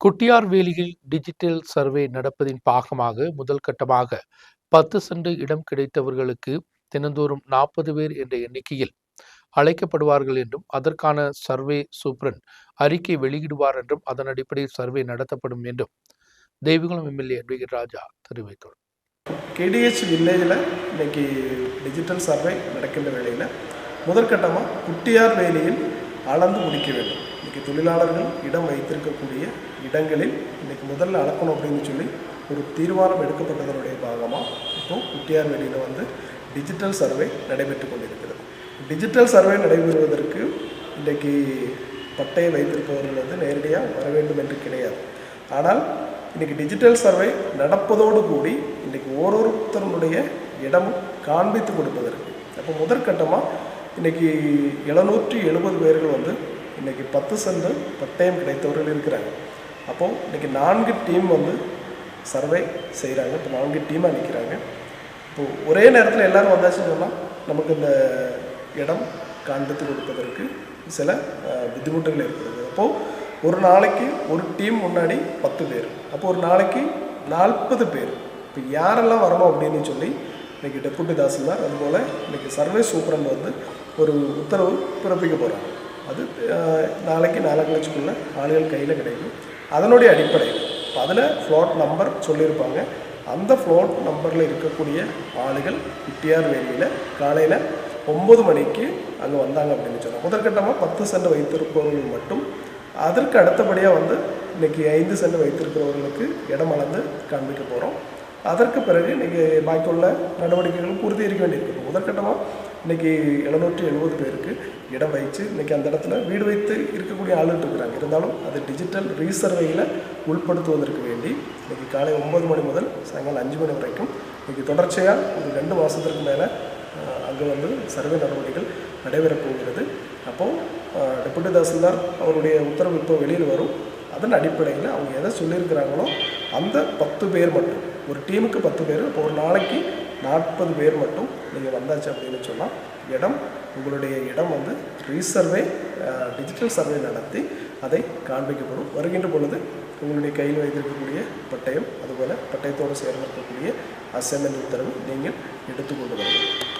குட்டியார்வேலியில் digital survey நடப்பதின் பாகமாக முதல் கட்டமாக பத்து சென்ட் இடம் கிடைத்தவர்களுக்கு தினந்தோறும் நாற்பது பேர் என்ற எண்ணிக்கையில் அழைக்கப்படுவார்கள் என்றும் அதற்கான சர்வே சூப்ரன் அறிக்கை வெளியிடுவார் என்றும் அதன் அடிப்படையில் சர்வே நடத்தப்படும் என்றும் தெய்வகுளம் எம்எல்ஏ அட்வொகேட் ராஜா தெரிவித்தார் கேடிஹெச் வில்லேஜில் இன்னைக்கு டிஜிட்டல் சர்வே நடக்கின்ற வேலையில் முதற்கட்டமாக குட்டியார் வேலியில் அளந்து முடிக்க வேண்டும். இன்றைக்கி தொழிலாளர்கள் இடம் வைத்திருக்கக்கூடிய இடங்களில் இன்றைக்கி முதல்ல அளக்கணும் அப்படின்னு சொல்லி ஒரு தீர்மானம் எடுக்கப்பட்டதனுடைய பாகமாக இப்போ குட்டியார் வெளியில் வந்து டிஜிட்டல் சர்வே நடைபெற்று கொண்டிருக்கிறது. டிஜிட்டல் சர்வே நடைபெறுவதற்கு இன்றைக்கு பட்டையை வைத்திருப்பவர்கள் வந்து நேரடியாக வர வேண்டும் என்று கிடையாது. ஆனால் இன்றைக்கி டிஜிட்டல் சர்வே நடப்பதோடு கூடி இன்றைக்கி ஓரொருத்தருடைய இடமும் காண்பித்து கொடுப்பதற்கு. அப்போ முதற்கட்டமாக இன்றைக்கி எழுநூற்றி எழுபது பேர்கள் வந்து இன்றைக்கி பத்து சென்று பட்டயம் கிடைத்தவர்கள் இருக்கிறாங்க. அப்போது இன்றைக்கி நான்கு டீம் வந்து சர்வே செய்கிறாங்க இப்போ நான்கு டீமாக நிற்கிறாங்க இப்போது ஒரே நேரத்தில் எல்லோரும் வந்தாச்சுன்னு சொன்னால் நமக்கு இந்த இடம் காண்பித்து கொடுப்பதற்கு சில புத்திமுட்டுகள் ஏற்படுது. அப்போது ஒரு நாளைக்கு ஒரு டீம் முன்னாடி பத்து பேர். அப்போ ஒரு நாளைக்கு நாற்பது பேர். இப்போ யாரெல்லாம் வரணும் அப்படின்னு சொல்லி இன்றைக்கி டெப்புட்டி தாசில்தார் அதுபோல் இன்றைக்கி சர்வே சூப்பரன் வந்து ஒரு உத்தரவு பிறப்பிக்க போகிறாங்க அது நாளைக்கு நாலு லட்சத்துக்குள்ள ஆளுகள் கையில் கிடைக்கும். அதனுடைய அடிப்படையில் இப்போ அதில் ஃப்ளாட் நம்பர் சொல்லியிருப்பாங்க. அந்த ஃப்ளோட் நம்பரில் இருக்கக்கூடிய ஆளுகள் இட்டியார் வேலியில் காலையில் ஒம்பது மணிக்கு அங்கே வந்தாங்க அப்படின்னு சொன்னாங்க. முதற்கட்டமாக பத்து சென்ட் வைத்திருப்பவர்கள் மட்டும் அதற்கு அடுத்தபடியாக வந்து இன்றைக்கி ஐந்து சென்ட் வைத்திருக்கிறவர்களுக்கு இடம் அளந்து காண்பிக்க போகிறோம் அதற்கு பிறகு இன்றைக்கி பாக்கியுள்ள நடவடிக்கைகள் இருக்க வேண்டியிருக்கு. முதற்கட்டமாக இன்றைக்கி எழுநூற்றி எழுபது பேருக்கு இடம் வகித்து இன்றைக்கி அந்த இடத்துல வீடு வைத்து இருக்கக்கூடிய ஆளுகள் இருக்கிறாங்க. இருந்தாலும் அது டிஜிட்டல் ரீசர்வையில் உள்படுத்துவதற்கு வேண்டி இன்றைக்கி காலை ஒம்பது மணி முதல் சாயங்காலம் அஞ்சு மணி வரைக்கும் இன்றைக்கி தொடர்ச்சியாக ஒரு ரெண்டு மாதத்திற்கு மேலே அங்கே வந்து சர்வே நடவடிக்கைகள் நடைபெறப் போகிறது. அப்போது டெபுட்டி தாசில்தார் அவருடைய உத்தரவு இப்போ வெளியில் வரும். அதன் அடிப்படையில் அவங்க எதை சொல்லியிருக்கிறாங்களோ அந்த பத்து பேர் மட்டும் ஒரு டீமுக்கு பத்து பேர் இப்போ ஒரு நாளைக்கு நாற்பது பேர் மட்டும் நீங்கள் வந்தாச்சு அப்படின்னு சொன்னால் இடம் உங்களுடைய இடம் வந்து ரீசர்வே டிஜிட்டல் சர்வே நடத்தி அதை காண்பிக்கப்படும். வருகின்ற பொழுது உங்களுடைய கையில் வைத்திருக்கக்கூடிய பட்டயம் அதுபோல் பட்டயத்தோடு சேர்ந்திருக்கக்கூடிய அசைன்மெண்ட் உத்தரவு நீங்கள் எடுத்துக்கொண்டு வரணும்